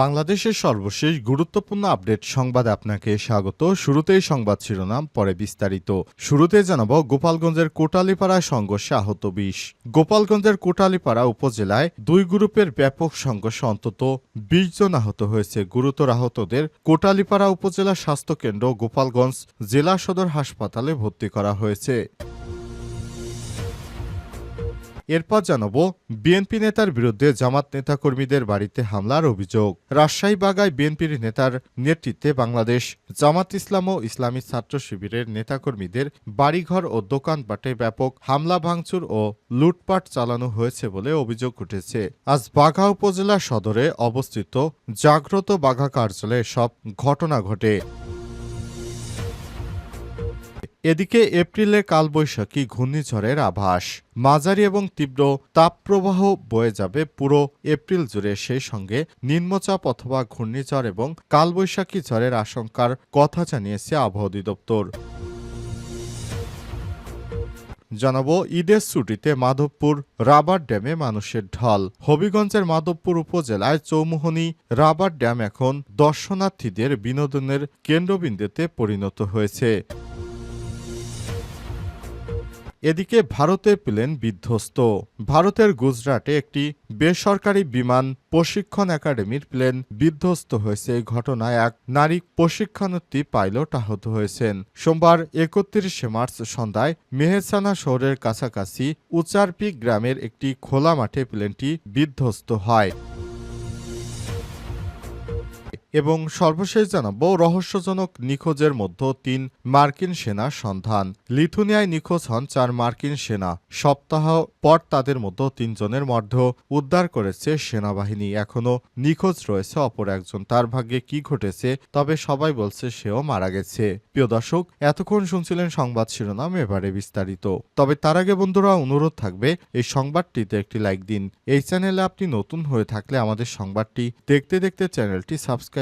বাংলাদেশের সর্বশেষ গুরুত্বপূর্ণ আপডেট সংবাদে আপনাকে স্বাগত। শুরুতেই সংবাদ শিরোনাম, পরে বিস্তারিত। শুরুতে জানাব গোপালগঞ্জের কোটালীপাড়ায় সংঘর্ষে আহত বিশ। গোপালগঞ্জের কোটালীপাড়া উপজেলায় দুই গ্রুপের ব্যাপক সংঘর্ষে অন্তত বিশ জন আহত হয়েছে। গুরুতর আহতদের কোটালীপাড়া উপজেলা স্বাস্থ্যকেন্দ্র গোপালগঞ্জ জেলা সদর হাসপাতালে ভর্তি করা হয়েছে। এরপর জানাব, বিএনপি নেতার বিরুদ্ধে জামাত নেতাকর্মীদের বাড়িতে হামলার অভিযোগ। রাজশাহী বাগায় বিএনপির নেতার নেতৃত্বে বাংলাদেশ জামাত ইসলাম ও ইসলামী ছাত্র শিবিরের নেতাকর্মীদের বাড়িঘর ও দোকানপাটে ব্যাপক হামলা, ভাঙচুর ও লুটপাট চালানো হয়েছে বলে অভিযোগ উঠেছে। আজ বাঘা উপজেলা সদরে অবস্থিত জাগ্রত বাঘা কার্যালয়ে সব ঘটনা ঘটে। এদিকে এপ্রিলে কালবৈশাখী ঘূর্ণিঝড়ের আভাস। মাঝারি এবং তীব্র তাপপ্রবাহ বয়ে যাবে পুরো এপ্রিল জুড়ে, সেই সঙ্গে নিম্নচাপ অথবা ঘূর্ণিঝড় এবং কালবৈশাখী ঝড়ের আশঙ্কার কথা জানিয়েছে আবহাওয়া অধিদপ্তর। জানাব, ঈদের ছুটিতে মাধবপুর রাবার ড্যামে মানুষের ঢল। হবিগঞ্জের মাধবপুর উপজেলায় চৌমুহনী রাবার ড্যাম এখন দর্শনার্থীদের বিনোদনের কেন্দ্রবিন্দুতে পরিণত হয়েছে। এদিকে ভারতের প্লেন বিধ্বস্ত। ভারতের গুজরাটে একটি বেসরকারি বিমান প্রশিক্ষণ একাডেমির প্লেন বিধ্বস্ত হয়েছে। এই ঘটনায় এক নারী প্রশিক্ষণার্থী পাইলট আহত হয়েছেন। সোমবার একত্রিশে মার্চ সন্ধ্যায় মেহেসানা শহরের কাছাকাছি উচারপি গ্রামের একটি খোলা মাঠে প্লেনটি বিধ্বস্ত হয়। এবং সর্বশেষ জানাব রহস্যজনক নিখোঁজের মধ্যে তিন মার্কিন সেনা সন্ধান। লিথুনিয়ায় নিখোঁজ হন চার মার্কিন সেনা। সপ্তাহ পর তাদের মধ্যে তিনজনের মধ্য উদ্ধার করেছে সেনাবাহিনী। এখনও নিখোঁজ রয়েছে অপর একজন। তার ভাগ্যে কি ঘটেছে, তবে সবাই বলছে সেও মারা গেছে। প্রিয় দর্শক, এতক্ষণ শুনছিলেন সংবাদ শিরোনাম, এবারে বিস্তারিত। তবে তার আগে বন্ধুরা, অনুরোধ থাকবে, এই সংবাদটিতে একটি লাইক দিন। এই চ্যানেলে আপনি নতুন হয়ে থাকলে আমাদের সংবাদটি দেখতে দেখতে চ্যানেলটি সাবস্ক্রাইব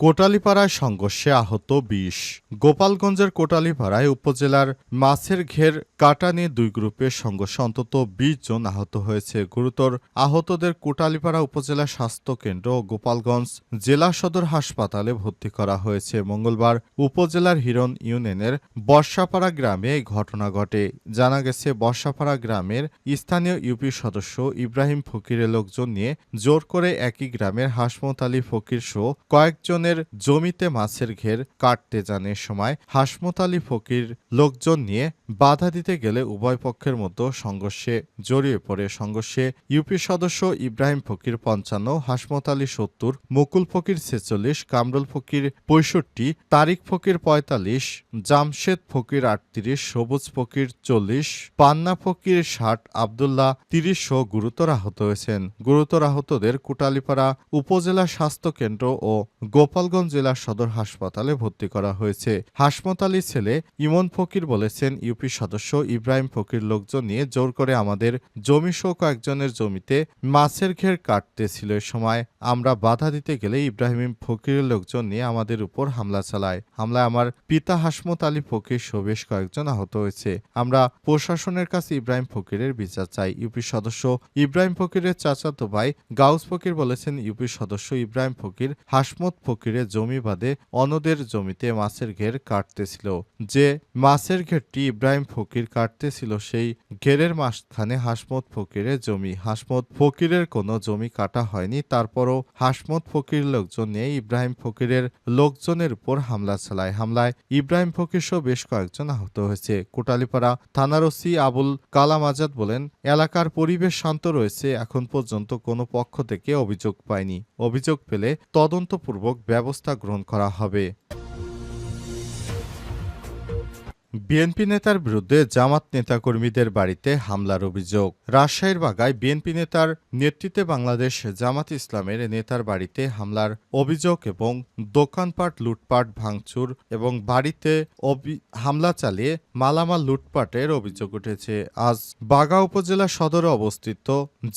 কোটালীপাড়ায় সংঘর্ষে আহত বিশ। গোপালগঞ্জের কোটালীপাড়ায় উপজেলার মাছের ঘের কাটা নিয়ে দুই গ্রুপের সংঘর্ষে অন্তত বিশ জন আহত হয়েছে। গুরুতর আহতদের কোটালীপাড়া উপজেলা স্বাস্থ্য কেন্দ্র ও গোপালগঞ্জ জেলা সদর হাসপাতালে ভর্তি করা হয়েছে। মঙ্গলবার উপজেলার হিরন ইউনিয়নের বর্ষাপাড়া গ্রামে এই ঘটনা ঘটে। জানা গেছে, বর্ষাপাড়া গ্রামের স্থানীয় ইউপি সদস্য ইব্রাহিম ফকিরের লোকজন নিয়ে জোর করে একই গ্রামের হাসমত আলী ফকির সহ কয়েকজন জনের জমিতে মাছের ঘের কাটতে যান এ সময় হাসমত আলী ফকির লোকজন নিয়ে বাধা দিতে গেলে উভয় পক্ষের মধ্যে সংঘর্ষে জড়িয়ে পড়ে। সংঘর্ষে ইউপি সদস্য ইব্রাহিম ফকির পঞ্চান্ন, হাসমত আলী সত্তর, মুকুল ফকির ছেচল্লিশ, কামরুল ফকির পঁয়ষট্টি, তারিক ফকির পঁয়তাল্লিশ, জামশেদ ফকির আটত্রিশ, সবুজ ফকির চল্লিশ, পান্না ফকির ষাট, আবদুল্লাহ তিরিশ সহ গুরুতর আহত হয়েছেন। গুরুতর আহতদের কুটালীপাড়া উপজেলা স্বাস্থ্য কেন্দ্র ও গোপ গোপালগঞ্জ জেলা সদর হাসপাতালে ভর্তি করা হয়েছে। হাসমত আলীর ছেলে ইমন ফকির বলেছেন, ইউপি সদস্য ইব্রাহিম ফকির লোকজন নিয়ে জোর করে আমাদের জমি সহ কয়েকজনের জমিতে মাছের ঘের কাটতেছিল এ সময় আমরা বাধা দিতে গেলে ইব্রাহিম ফকিরের লোকজন নিয়ে আমাদের উপর হামলা চালায়। হামলায় আমার পিতা হাসমত আলী ফকির সহ বেশ কয়েকজন আহত হয়েছে। আমরা প্রশাসনের কাছে ইব্রাহিম ফকিরের বিচার চাই। ইউপি সদস্য ইব্রাহিম ফকিরের চাচাতো ভাই গাউস ফকির বলেছেন, ইউপি সদস্য ইব্রাহিম ফকির হাসমত ফকির ফকিরে জমি বাদে অন্যদের জমিতে মাছের ঘের কাটতেছিল। যে মাছের ঘেরটি ইব্রাহিম ফকির কাটতেছিল, সেই ঘেরের মাঝখানে হাসমত ফকিরের জমি। হাসমত ফকিরের কোনো জমি কাটা হয়নি। তারপরও হাসমত ফকির লোকজন নিয়ে ইব্রাহিম ফকিরের লোকজনের উপর হামলা চালায়। হামলায় ইব্রাহিম ফকির সহ বেশ কয়েকজন আহত হয়েছে। কোটালীপাড়া থানার ওসি আবুল কালাম আজাদ বলেন, এলাকার পরিবেশ শান্ত রয়েছে। এখন পর্যন্ত কোনো পক্ষ থেকে অভিযোগ পায়নি। অভিযোগ পেলে তদন্তপূর্বক ব্যবস্থা গ্রহণ করা হবে। বিএনপি নেতার বিরুদ্ধে জামাত নেতাকর্মীদের বাড়িতে হামলার অভিযোগ। রাজশাহীর বাগায় বিএনপি নেতার নেতৃত্বে বাংলাদেশ জামাত ইসলামের নেতার বাড়িতে হামলার অভিযোগ এবং দোকানপাট, লুটপাট, ভাঙচুর এবং বাড়িতে হামলা চালিয়ে মালামাল লুটপাটের অভিযোগ উঠেছে। আজ বাগা উপজেলা সদরে অবস্থিত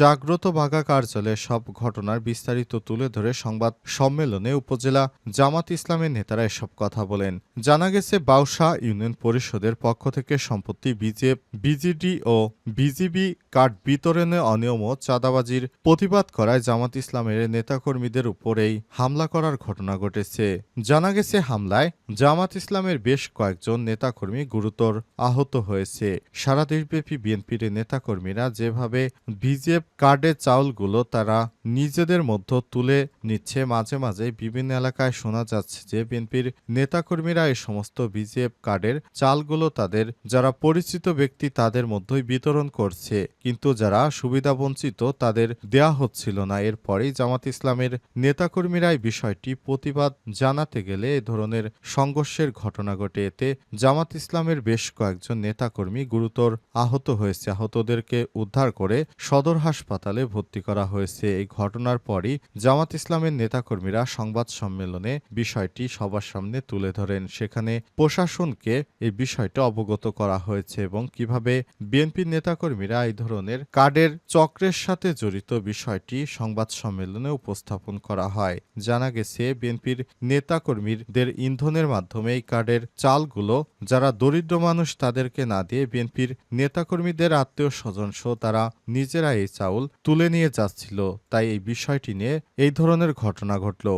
জাগ্রত বাগা কার্যালয়ে সব ঘটনার বিস্তারিত তুলে ধরে সংবাদ সম্মেলনে উপজেলা জামাত ইসলামের নেতারা এসব কথা বলেন। জানা গেছে, বাউসা ইউনিয়ন পরিষদের পক্ষ থেকে সম্পত্তি বিজেপ বিজিডি ও বিজিবি কার্ড বিতরণে অনিয়ম ও চাঁদাবাজির প্রতিবাদ করায় জামাত ইসলামের নেতাকর্মীদের উপর এই হামলা করার ঘটনা ঘটেছে। জানা গেছে, হামলায় জামাত ইসলামের বেশ কয়েকজন নেতাকর্মী গুরুতর আহত হয়েছে। সারা দেশব্যাপী বিএনপির নেতাকর্মীরা যেভাবে বিজেপ কার্ডের চাউলগুলো তারা নিজেদের মধ্যে তুলে নিচ্ছে, মাঝে মাঝে বিভিন্ন এলাকায় শোনা যাচ্ছে যে, বিএনপির নেতাকর্মীরা এই সমস্ত বিজেপ কার্ডের চালগুলো তাদের, যারা পরিচিত ব্যক্তি তাদের মধ্যেই বিতরণ করছে, কিন্তু যারা সুবিধাবঞ্চিত তাদের দেয়া হচ্ছিল না। এরপরেই জামাত ইসলামের নেতাকর্মীরা এই বিষয়টি প্রতিবাদ জানাতে গেলে এ ধরনের সংঘর্ষের ঘটনা ঘটে। এতে জামাত ইসলামের বেশ কয়েকজন নেতাকর্মী গুরুতর আহত হয়েছে। আহতদেরকে উদ্ধার করে সদর হাসপাতালে ভর্তি করা হয়েছে। এই ঘটনার পরই জামাত ইসলামের নেতাকর্মীরা সংবাদ সম্মেলনে বিষয়টি সবার সামনে তুলে ধরেন। সেখানে প্রশাসনকে এই বিষয়টা অবগত করা হয়েছে এবং কীভাবে বিএনপির নেতাকর্মীরা এই ধরনের কার্ডের চক্রের সাথে জড়িত বিষয়টি সংবাদ সম্মেলনে উপস্থাপন করা হয়। জানা গেছে, বিএনপির নেতাকর্মীদের ইন্ধনের মাধ্যমে এই কার্ডের চালগুলো, যারা দরিদ্র মানুষ তাদেরকে না দিয়ে বিএনপির নেতাকর্মীদের আত্মীয় স্বজন সহ তারা নিজেরা এই চাউল তুলে নিয়ে যাচ্ছিল। তাই এই বিষয়টি নিয়ে এই ধরনের ঘটনা ঘটল।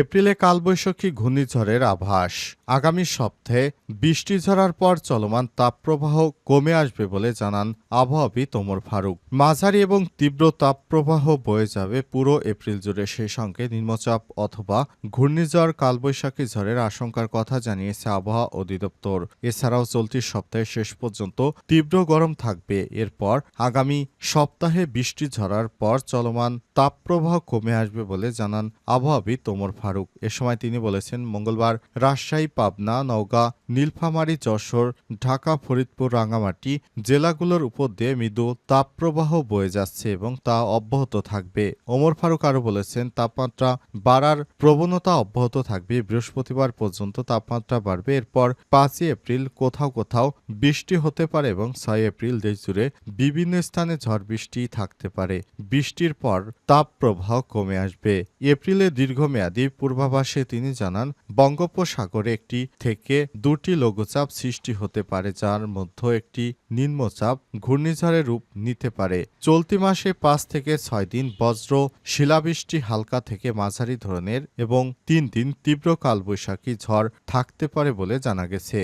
এপ্রিলে কালবৈশাখী ঘূর্ণিঝড়ের আভাস। আগামী সপ্তাহে বৃষ্টি ঝরার পর চলমান তাপপ্রবাহ কমে আসবে বলে জানান আবহাওয়াবিদ ওমর ফারুক। মাঝারি এবং তীব্র তাপপ্রবাহ বয়ে যাবে পুরো এপ্রিল জুড়ে। সেই সঙ্গে নিম্নচাপ অথবা ঘূর্ণিঝড় কালবৈশাখী ঝড়ের আশঙ্কার কথা জানিয়েছে আবহাওয়া অধিদপ্তর। এছাড়াও চলতি সপ্তাহের শেষ পর্যন্ত তীব্র গরম থাকবে। এরপর আগামী সপ্তাহে বৃষ্টি ঝরার পর চলমান তাপপ্রবাহ কমে আসবে বলে জানান আবহাওয়াবিদ ওমর ফারুক। এ সময় তিনি বলেছেন, মঙ্গলবার রাজশাহী, পাবনা, নওগাঁ, নীলফামারী, যশোর, ঢাকা, ফরিদপুর রাঙামাটি জেলাগুলোর উপর দিয়ে মৃদু তাপপ্রবাহ বয়ে যাচ্ছে এবং তা অব্যাহত থাকবে। ওমর ফারুক আরও বলেছেন, তাপমাত্রা বাড়ার প্রবণতা অব্যাহত থাকবে। বৃহস্পতিবার পর্যন্ত তাপমাত্রা বাড়বে। এরপর পাঁচই এপ্রিল কোথাও কোথাও বৃষ্টি হতে পারে এবং ছয় এপ্রিল দেশজুড়ে বিভিন্ন স্থানে ঝড় বৃষ্টি থাকতে পারে। বৃষ্টির পর তাপপ্রবাহ কমে আসবে। এপ্রিলে দীর্ঘমেয়াদী পূর্বাভাসে তিনি জানান, বঙ্গোপসাগরে একটি থেকে দুটি লঘুচাপ সৃষ্টি হতে পারে, যার মধ্যে একটি নিম্নচাপ ঘূর্ণিঝড়ের রূপ নিতে পারে। চলতি মাসে পাঁচ থেকে ছয় দিন বজ্র, শিলাবৃষ্টি হালকা থেকে মাঝারি ধরনের এবং তিন দিন তীব্র কালবৈশাখী ঝড় থাকতে পারে বলে জানা গেছে।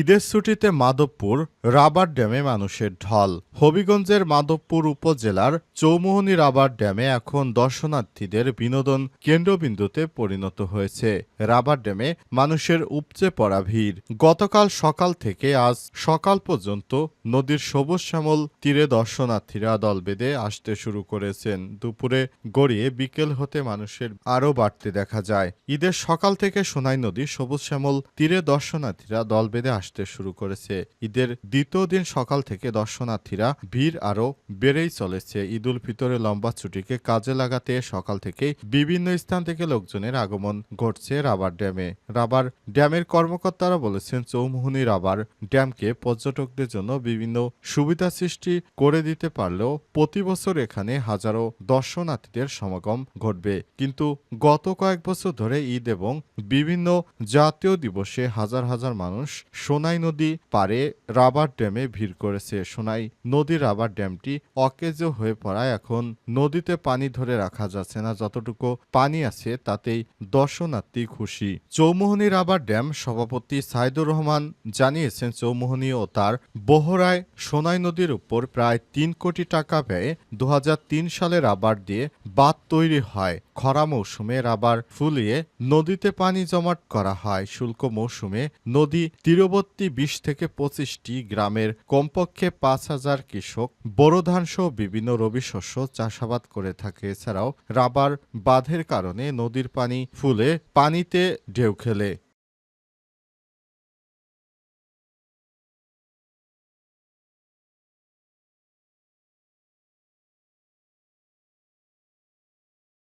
ঈদের ছুটিতে মাধবপুর রাবার ড্যামে মানুষের ঢল। হবিগঞ্জের মাধবপুর উপজেলার চৌমোহনী রাবার ড্যামে এখন দর্শনার্থীদের বিনোদন কেন্দ্রবিন্দুতে পরিণত হয়েছে। রাবার ড্যামে মানুষের উপচে পড়া ভিড়। গতকাল সকাল থেকে আজ সকাল পর্যন্ত নদীর সবুজ শ্যামল তীরে দর্শনার্থীরা দল বেঁধে আসতে শুরু করেছেন। দুপুরে গড়িয়ে বিকেল হতে মানুষের আরও বাড়তে দেখা যায়। ঈদের সকাল থেকে সোনাই নদী সবুজ শ্যামল তীরে দর্শনার্থীরা দল বেঁধে আসতে শুরু করেছে। ঈদের দ্বিতীয় দিন সকাল থেকে দর্শনার্থীরা ভিড় আরও বেড়েই চলেছে। ঈদ উল ফিতরে লম্বা ছুটিকে কাজে লাগাতে সকাল থেকেই বিভিন্ন স্থান থেকে লোকজনের আগমন ঘটছে রাবার ড্যামে। রাবার ড্যামের কর্মকর্তারা বলেছেন, চৌমুহনী রাবার ড্যামকে পর্যটকদের জন্য বিভিন্ন সুবিধা সৃষ্টি করে দিতে পারলেও প্রতি বছর এখানে হাজারো দর্শনার্থীদের সমাগম ঘটবে। কিন্তু গত কয়েক বছর ধরে ঈদ এবং বিভিন্ন জাতীয় দিবসে হাজার হাজার মানুষ সোনাই নদী পারে রাবার ড্যামে ভিড় করেছে সোনাই নদীর রাবার ড্যামটি অকেজ হয়ে পড়ায় এখন নদীতে পানি ধরে রাখা যাচ্ছে না। যতটুকু পানি আছে তাতেই দর্শনার্থী খুশি। চৌমোহনী রাবার ড্যাম সভাপতি সাইদুর রহমান জানিয়েছেন, চৌমোহনী ও তার বহরায় সোনাই নদীর উপর প্রায় তিন কোটি টাকা ব্যয়ে দু হাজার তিন সালে রাবার দিয়ে বাঁধ তৈরি হয়। খরা মৌসুমে রাবার ফুলিয়ে নদীতে পানি জমাট করা হয়। শুল্ক মৌসুমে নদী তীরবর্তী বিশ থেকে পঁচিশটি গ্রামের কমপক্ষে পাঁচ হাজার কৃষক বোরো ধানসহ বিভিন্ন রবি শস্য চাষাবাদ করে থাকে। এছাড়াও রাবার বাঁধের কারণে নদীর পানি ফুলে, পানিতে ঢেউ খেলে।